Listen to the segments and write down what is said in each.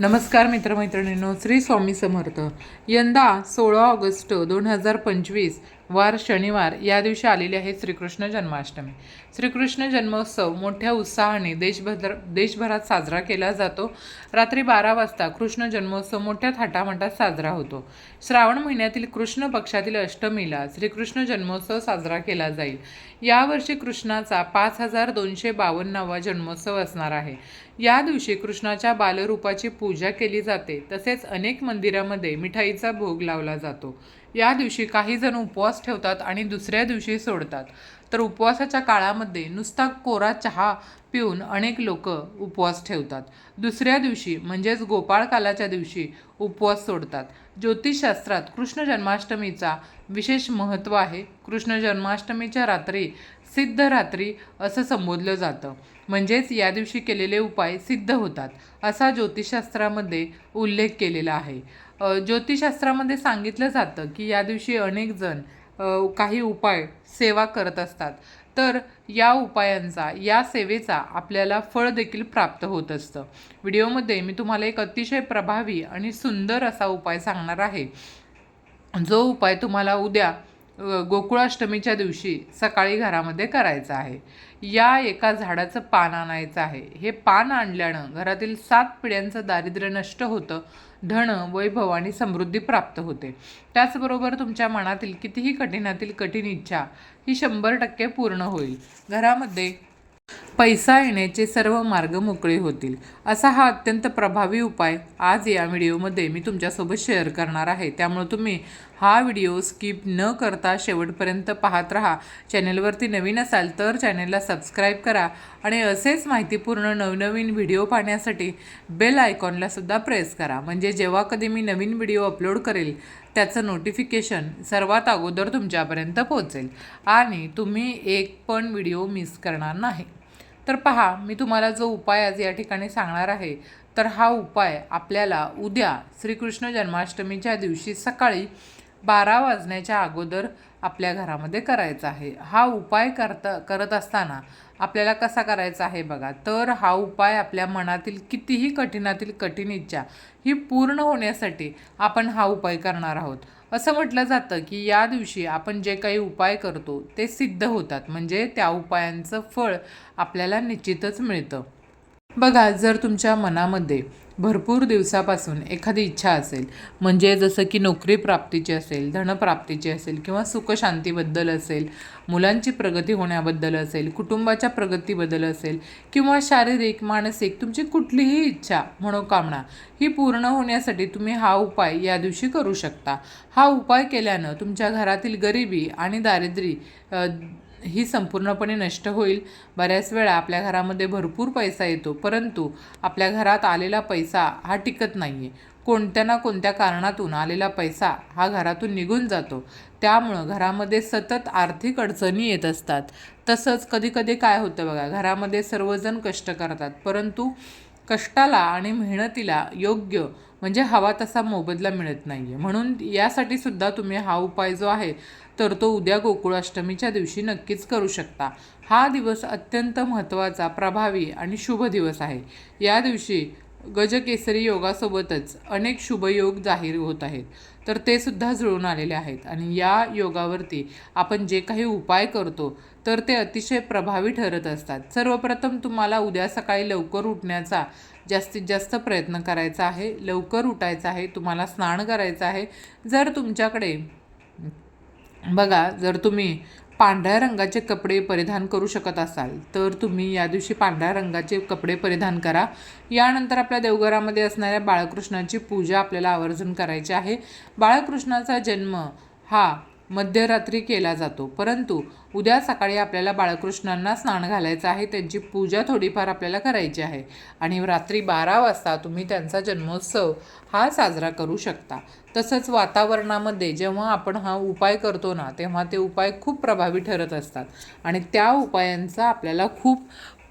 नमस्कार मित्रमैत्रिणींनो श्री स्वामी समर्थ. यंदा सोळा ऑगस्ट दोन हजार पंचवीस वार शनिवार या दिवशी आलेली आहे श्रीकृष्ण जन्माष्टमी. श्रीकृष्ण जन्मोत्सव मोठ्या उत्साहाने देशभर देशभरात साजरा केला जातो. रात्री बारा वाजता कृष्ण जन्मोत्सव मोठ्या थाटामाटात साजरा होतो. श्रावण महिन्यातील कृष्ण पक्षातील अष्टमीला श्रीकृष्ण जन्मोत्सव साजरा केला जाईल. यावर्षी कृष्णाचा पाच हजार दोनशे बावन्नावा जन्मोत्सव असणार आहे. या दिवशी कृष्णाच्या बालरूपाची पूजा केली जाते. तसेच अनेक मंदिरामध्ये मिठाईचा भोग लावला जातो. या दिवशी काही जण उपवास ठेवतात आणि दुसऱ्या दिवशी सोडतात. तर उपवासाच्या काळामध्ये नुसता कोरा चहा पिऊन अनेक लोक उपवास ठेवतात. दुसऱ्या दिवशी म्हणजेच गोपाळकालाच्या दिवशी उपवास सोडतात. ज्योतिषशास्त्रात कृष्ण जन्माष्टमीचा विशेष महत्त्व आहे. कृष्ण जन्माष्टमीच्या रात्री सिद्ध रात्री असं संबोधलं जातं. म्हणजेच या दिवशी केलेले उपाय सिद्ध होतात असा ज्योतिषशास्त्रामध्ये उल्लेख केलेला आहे. ज्योतिषशास्त्रामध्ये सांगितलं जातं की या दिवशी अनेक जण काही उपाय सेवा करत असतात. तर या उपायांचा या सेवेचा आपल्याला फळ देखील प्राप्त होत असतं. व्हिडिओमध्ये मी तुम्हाला एक अतिशय प्रभावी आणि सुंदर असा उपाय सांगणार आहे. जो उपाय तुम्हाला उद्या गोकुळाष्टमीच्या दिवशी सकाळी घरामध्ये करायचा आहे. या एका झाडाचं पान आणायचं आहे. हे पान आणल्यानं घरातील सात पिढ्यांचं दारिद्र्य नष्ट होतं धन वैभव आणि समृद्धी प्राप्त होते. त्याचबरोबर तुमच्या मनातील कितीही कठीणातील कठीण इच्छा ही शंभर टक्के पूर्ण होईल. घरामध्ये पैसा येण्याचे सर्व मार्ग मोकळे होतील. असा हा अत्यंत प्रभावी उपाय आज या व्हिडिओमध्ये मी तुमच्यासोबत शेअर करणार आहे. त्यामुळे तुम्ही हा व्हिडिओ स्किप न करता शेवटपर्यंत पाहत राहा. चॅनेलवरती नवीन असाल तर चॅनेलला सबस्क्राईब करा आणि असेच माहितीपूर्ण नवनवीन व्हिडिओ पाहण्यासाठी बेल आयकॉनला सुद्धा प्रेस करा. म्हणजे जेव्हा कधी मी नवीन व्हिडिओ अपलोड करेल त्याचं नोटिफिकेशन सर्वात अगोदर तुमच्यापर्यंत पोहोचेल. आणि तुम्ही एक पण व्हिडिओ मिस करणार नाही. तर पहा मी तुम्हाला जो उपाय आज या ठिकाणी सांगणार आहे तर हा उपाय आपल्याला उद्या श्रीकृष्ण जन्माष्टमीच्या दिवशी सकाळी बारा वाजण्याच्या अगोदर आपल्या घरामध्ये करायचा आहे. हा उपाय करता करत असताना आपल्याला कसा करायचा आहे बघा. तर हा उपाय आपल्या मनातील कितीही कठीणातील कठीण इच्छा ही पूर्ण होण्यासाठी आपण हा उपाय करणार आहोत. असं म्हटलं जातं की या दिवशी आपण जे काही उपाय करतो ते सिद्ध होतात. म्हणजे त्या उपायांचं फळ आपल्याला निश्चितच मिळतं. बघा जर तुमच्या मनामध्ये भरपूर दिवसापासून एखादी इच्छा असेल म्हणजे जसं की नोकरी प्राप्तीची असेल धनप्राप्तीची असेल किंवा सुखशांतीबद्दल असेल मुलांची प्रगती होण्याबद्दल असेल कुटुंबाच्या प्रगतीबद्दल असेल किंवा शारीरिक मानसिक तुमची कुठलीही इच्छा मनोकामना ही पूर्ण होण्यासाठी तुम्ही हा उपाय या दिवशी करू शकता. हा उपाय केल्यानं तुमच्या घरातील गरिबी आणि दारिद्र्य ही संपूर्णपणे नष्ट होईल. बऱ्याच वेळा आपल्या घरामध्ये भरपूर पैसा येतो परंतु आपल्या घरात आलेला पैसा हा टिकत नाही आहे कोणत्या ना कोणत्या कारणातून आलेला पैसा हा घरातून निघून जातो. त्यामुळं घरामध्ये सतत आर्थिक अडचणी येत असतात. तसंच कधीकधी काय होतं बघा घरामध्ये सर्वजण कष्ट करतात परंतु कष्टाला आणि मेहनतीला योग्य म्हणजे हवा तसा मोबदला मिळत नाही आहे म्हणून यासाठी सुद्धा तुम्ही हा उपाय जो आहे तर तो उद्या गोकुळाष्टमीच्या दिवशी नक्कीच करू शकता. हा दिवस अत्यंत महत्त्वाचा प्रभावी आणि शुभ दिवस आहे. या दिवशी गजकेसरी योगासोबतच अनेक शुभयोग जाहीर होत आहेत. तर ते सुद्धा जुळून आलेले आहेत आणि या योगावरती आपण जे काही उपाय करतो तर ते अतिशय प्रभावी ठरत असतात. सर्वप्रथम तुम्हाला उद्या सकाळी लवकर उठण्याचा जास्तीत जास्त प्रयत्न करायचा आहे. लवकर उठायचं आहे तुम्हाला स्नान करायचं आहे. जर तुमच्याकडे बघा जर तुम्ही पांढऱ्या रंगाचे कपडे परिधान करू शकत असाल तर तुम्ही या दिवशी पांढऱ्या रंगाचे कपडे परिधान करा. यानंतर आपल्या देवघरामध्ये असणाऱ्या बाळकृष्णाची पूजा आपल्याला आवर्जून करायची आहे. बाळकृष्णाचा जन्म हा मध्यरात्री केला जातो. परंतु उद्या सकाळी आपल्याला बाळकृष्णांना स्नान घालायचं आहे त्यांची पूजा थोडीफार आपल्याला करायची आहे आणि रात्री बारा वाजता तुम्ही त्यांचा जन्मोत्सव हा साजरा करू शकता. तसंच वातावरणामध्ये जेव्हा आपण हा उपाय करतो ना तेव्हा ते उपाय खूप प्रभावी ठरत असतात आणि त्या उपायांचा आपल्याला खूप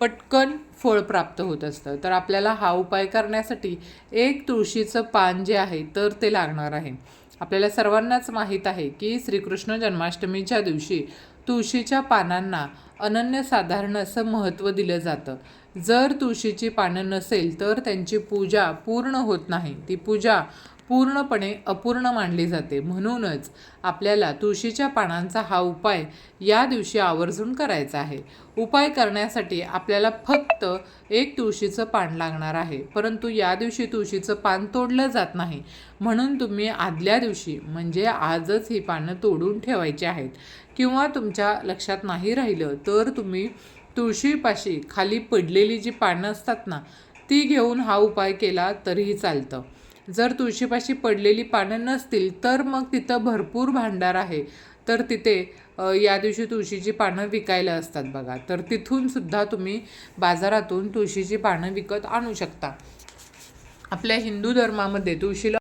पटकन फळ प्राप्त होत असतं. तर आपल्याला हा उपाय करण्यासाठी एक तुळशीचं पान जे आहे तर ते लागणार आहे. आपल्याला सर्वांनाच माहीत आहे की श्रीकृष्ण जन्माष्टमीच्या दिवशी तुळशीच्या पानांना अनन्यसाधारण असं महत्त्व दिलं जातं. जर तुळशीची पानं नसेल तर त्यांची पूजा पूर्ण होत नाही. ती पूजा पूर्णपणे अपूर्ण मानली जाते. म्हणूनच आपल्याला तुळशीच्या पानांचा हा उपाय या दिवशी आवर्जून करायचा आहे. उपाय करण्यासाठी आपल्याला फक्त एक तुळशीचं पान लागणार आहे. परंतु या दिवशी तुळशीचं पान तोडलं जात नाही. म्हणून तुम्ही आदल्या दिवशी म्हणजे आजच ही पानं तोडून ठेवायची आहेत. किंवा तुमच्या लक्षात नाही राहिलं तर तुम्ही तुळशीपाशी खाली पडलेली जी पानं असतात ना ती घेऊन हा उपाय केला तरीही चालतं. जर तुळशीपाशी पडलेली पानं नसतील तर मग तिथं भरपूर भांडार आहे. तर तिथे या दिवशी तुळशीची पानं विकायला असतात बघा. तर तिथून सुद्धा तुम्ही बाजारातून तुळशीची पानं विकत आणू शकता. आपल्या हिंदू धर्मामध्ये तुळशीला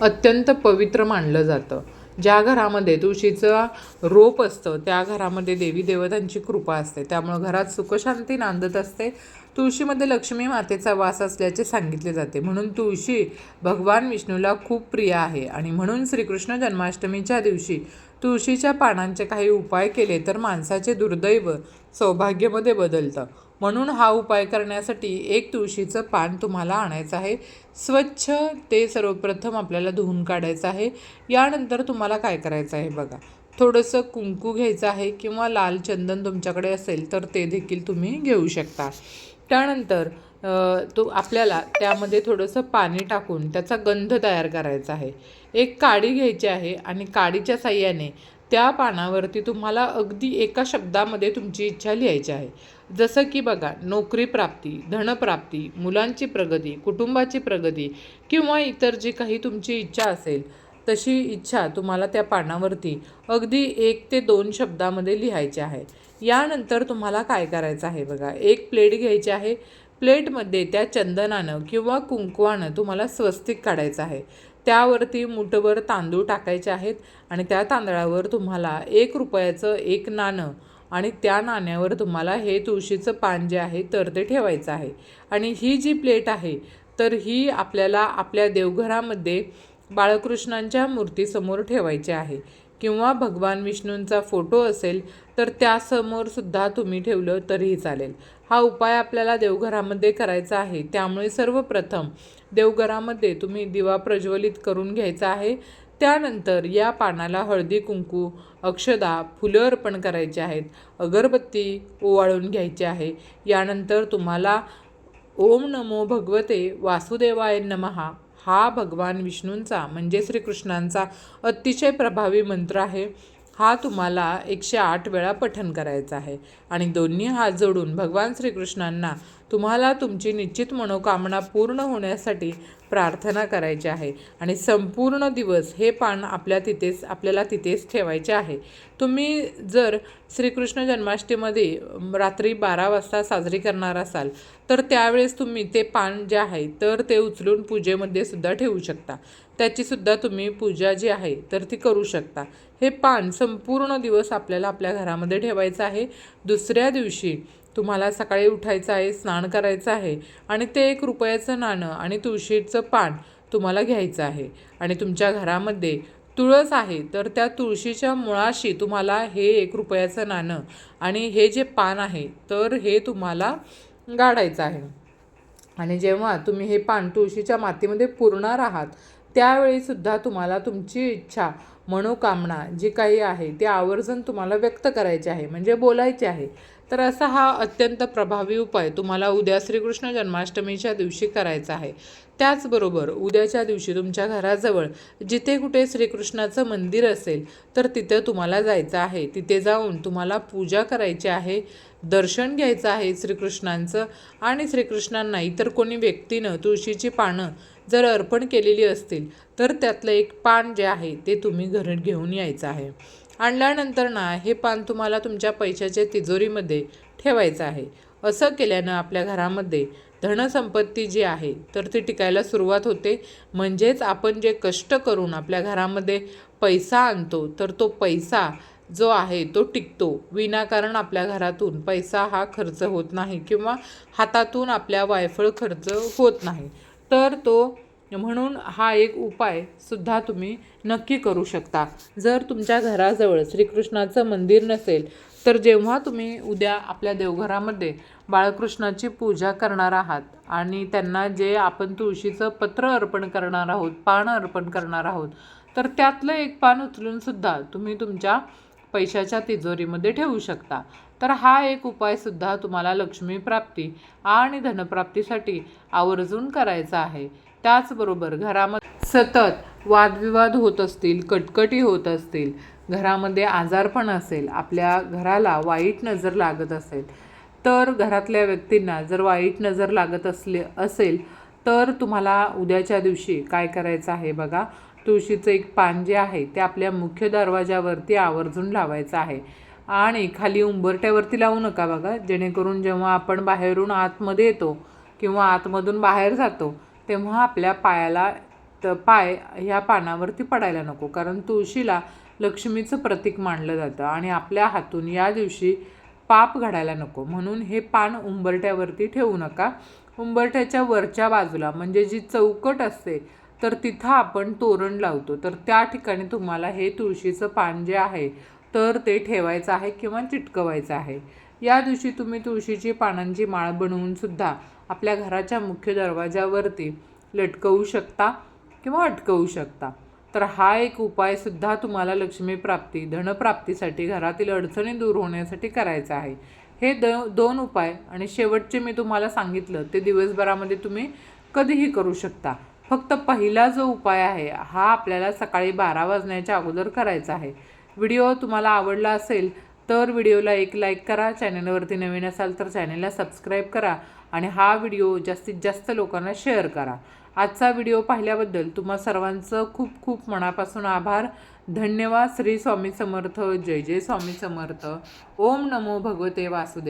अत्यंत पवित्र मानलं जातं. ज्या घरामध्ये तुळशीचं रोप असतं त्या घरामध्ये देवी देवतांची कृपा असते. त्यामुळं घरात सुखशांती नांदत असते. तुळशीमध्ये लक्ष्मी मातेचा वास असल्याचे सांगितले जाते. म्हणून तुळशी भगवान विष्णूला खूप प्रिय आहे. आणि म्हणून श्रीकृष्ण जन्माष्टमीच्या दिवशी तुळशीच्या पानांचे काही उपाय केले तर माणसाचे दुर्दैव सौभाग्यमध्ये बदलतं. म्हणून हा उपाय करण्यासाठी एक तुळशीचं पान तुम्हाला आणायचं आहे. स्वच्छ ते सर्वप्रथम आपल्याला धुवून काढायचं आहे. यानंतर तुम्हाला काय करायचं आहे बघा. थोडंसं कुंकू घ्यायचं आहे किंवा लाल चंदन तुमच्याकडे असेल तर ते देखील तुम्ही घेऊ शकता. त्यानंतर तो आपल्याला त्यामध्ये थोडंसं पाणी टाकून त्याचा गंध तयार करायचा आहे. एक काडी घ्यायची आहे आणि काडीच्या साह्याने त्या पानावरती तुम्हाला अगदी एका शब्दामध्ये तुमची इच्छा लिहायची आहे. जसं की बघा नोकरी प्राप्ती धनप्राप्ती मुलांची प्रगती कुटुंबाची प्रगती किंवा इतर जी काही तुमची इच्छा असेल तशी इच्छा तुम्हाला त्या पानावरती अगदी एक ते दोन शब्दामध्ये लिहायची आहे. यानंतर तुम्हाला काय करायचं आहे बघा एक प्लेट घ्यायची आहे. प्लेटमध्ये त्या चंदनानं किंवा कुंकवानं तुम्हाला स्वस्तिक काढायचं आहे. त्यावरती मुठभर तांदूळ टाकायचे आहेत आणि त्या तांदळावर तुम्हाला एक रुपयाचं एक नाणं आणि त्या नाण्यावर तुम्हाला हे तुळशीचं पान जे आहे तर ते ठेवायचं आहे. आणि ही जी प्लेट आहे तर ही आपल्याला आपल्या देवघरामध्ये बाळकृष्णांच्या मूर्तीसमोर ठेवायचे आहे. किंवा भगवान विष्णूंचा फोटो असेल तर त्यासमोर सुद्धा तुम्ही ठेवलं तरीही चालेल. हा उपाय आपल्याला देवघरामध्ये करायचा आहे. त्यामुळे सर्वप्रथम देवघरामध्ये तुम्ही दिवा प्रज्वलित करून घ्यायचा आहे. त्यानंतर या पानाला हळदी कुंकू अक्षदा फुलं अर्पण करायचे आहेत. अगरबत्ती ओवाळून घ्यायची आहे. यानंतर तुम्हाला ओम नमो भगवते वासुदेवाय नमहा. हा भगवान विष्णूंचा म्हणजे श्रीकृष्णांचा अतिशय प्रभावी मंत्र आहे. हा तुम्हाला एकशे आठ वेळा पठन करायचा आहे. आणि दोन्ही हात जोडून भगवान श्रीकृष्णांना तुम्हाला तुमची निश्चित मनोकामना पूर्ण होण्यासाठी प्रार्थना करायची आहे. आणि संपूर्ण दिवस हे पान आपल्या तिथेच आपल्याला तिथेच ठेवायचे आहे. तुम्ही जर श्रीकृष्ण जन्माष्टमीमध्ये रात्री बारा वाजता साजरी करणार असाल तर त्यावेळेस तुम्ही ते पान जे आहे तर ते उचलून पूजेमध्ये सुद्धा ठेवू शकता. त्याचीसुद्धा तुम्ही पूजा जी आहे तर ती करू शकता. हे पान संपूर्ण दिवस आपल्याला आपल्या घरामध्ये ठेवायचं आहे. दुसऱ्या दिवशी तुम्हाला सकाळी उठायचं आहे स्नान करायचं आहे आणि ते एक रुपयाचं नाणं आणि तुळशीचं पान तुम्हाला घ्यायचं आहे. आणि तुमच्या घरामध्ये तुळस आहे तर त्या तुळशीच्या मुळाशी तुम्हाला हे एक रुपयाचं नाणं आणि हे जे पान आहे तर हे तुम्हाला गाडायचं आहे. आणि जेव्हा तुम्ही हे पान तुळशीच्या मातीमध्ये पुरणार आहात त्यावेळीसुद्धा तुम्हाला तुमची इच्छा मनोकामना जी काही आहे ती आवर्जून तुम्हाला व्यक्त करायची आहे म्हणजे बोलायची आहे. तर असा हा अत्यंत प्रभावी उपाय तुम्हाला उद्या श्रीकृष्ण जन्माष्टमीच्या दिवशी करायचा आहे. त्याचबरोबर उद्याच्या दिवशी तुमच्या घराजवळ जिथे कुठे श्रीकृष्णाचं मंदिर असेल तर तिथं तुम्हाला जायचं आहे. तिथे जाऊन तुम्हाला पूजा करायची आहे दर्शन घ्यायचं आहे श्रीकृष्णांचं आणि श्रीकृष्णांना इतर कोणी व्यक्तीनं तुळशीची पानं जर अर्पण केलेली असतील तर त्यातलं एक पान जे आहे ते तुम्ही घरी घेऊन यायचं आहे. आणल्यानंतर ना हे पान तुम्हाला तुमच्या पैशाच्या तिजोरीमध्ये ठेवायचं आहे. असं केल्यानं आपल्या घरामध्ये धनसंपत्ती जी आहे तर ती टिकायला सुरुवात होते. म्हणजेच आपण जे कष्ट करून आपल्या घरामध्ये पैसा आणतो तर तो पैसा जो आहे तो टिकतो. विनाकारण आपल्या घरातून पैसा हा खर्च होत नाही किंवा हातातून आपल्या वायफळ खर्च होत नाही. तर तो म्हणून हा एक उपाय सुद्धा तुम्ही नक्की करू शकता. जर तुमच्या घराजवळ श्रीकृष्णाचं मंदिर नसेल तर जेव्हा तुम्ही उद्या आपल्या देवघरामध्ये बाळकृष्णाची पूजा करणार आहात आणि त्यांना जे आपण तुळशीचं पत्र अर्पण करणार आहोत पान अर्पण करणार आहोत तर त्यातलं एक पान उचलूनसुद्धा तुम्ही तुमच्या पैशाच्या तिजोरीमध्ये ठेवू शकता. तर हा एक उपायसुद्धा तुम्हाला लक्ष्मी प्राप्ती आणि धनप्राप्तीसाठी आवर्जून करायचा आहे. त्याचबरोबर घरामध्ये सतत वादविवाद होत असतील कटकटी होत असतील घरामध्ये आजारपण असेल आपल्या घराला वाईट नजर लागत असेल तर घरातल्या व्यक्तींना जर वाईट नजर लागत असले असेल तर तुम्हाला उद्याच्या दिवशी काय करायचं आहे बघा? तुळशीचं एक पान जे आहे ते आपल्या मुख्य दरवाजावरती आवर्जून लावायचं आहे. आणि खाली उंबरट्यावरती लावू नका बघा. जेणेकरून जेव्हा आपण बाहेरून आतमध्ये येतो किंवा आतमधून बाहेर जातो तेव्हा आपल्या पायाला त पाय ह्या पानावरती पडायला नको. कारण तुळशीला लक्ष्मीचं प्रतीक मानलं जातं आणि आपल्या हातून या दिवशी पाप घडायला नको. म्हणून हे पान उंबरट्यावरती ठेवू नका. उंबरट्याच्या वरच्या बाजूला म्हणजे जी चौकट असते तर तिथं आपण तोरण लावतो. तर त्या ठिकाणी तुम्हाला हे तुळशीचं पान जे आहे तर ते ठेवायचं आहे किंवा चिटकवायचं आहे. या दिवशी तुम्ही तुळशीची पानांची माळ बनवून सुद्धा आपल्या घराच्या मुख्य दरवाजावरती लटकवू शकता किंवा अटकवू शकता. तर हा एक उपायसुद्धा तुम्हाला लक्ष्मीप्राप्ती धनप्राप्तीसाठी घरातील अडचणी दूर होण्यासाठी करायचा आहे. हे द दोन उपाय आणि शेवटचे मी तुम्हाला सांगितलं ते दिवसभरामध्ये तुम्ही कधीही करू शकता. फक्त पहिला जो उपाय आहे हा आपल्याला सकाळी बारा वाजण्याच्या अगोदर करायचा आहे. व्हिडिओ तुम्हाला आवडला असेल तर व्हिडिओला एक लाईक करा चॅनलवरती नवीन असाल तर चॅनलला सबस्क्राईब करा आणि हा व्हिडिओ जास्तीत जास्त लोकांना शेअर करा. आजचा व्हिडिओ पाहिल्याबद्दल तुम्हा सर्वांचं खूप खूप मनापासून आभार. धन्यवाद. श्री स्वामी समर्थ. जय जय स्वामी समर्थ. ओम नमो भगवते वासुदेव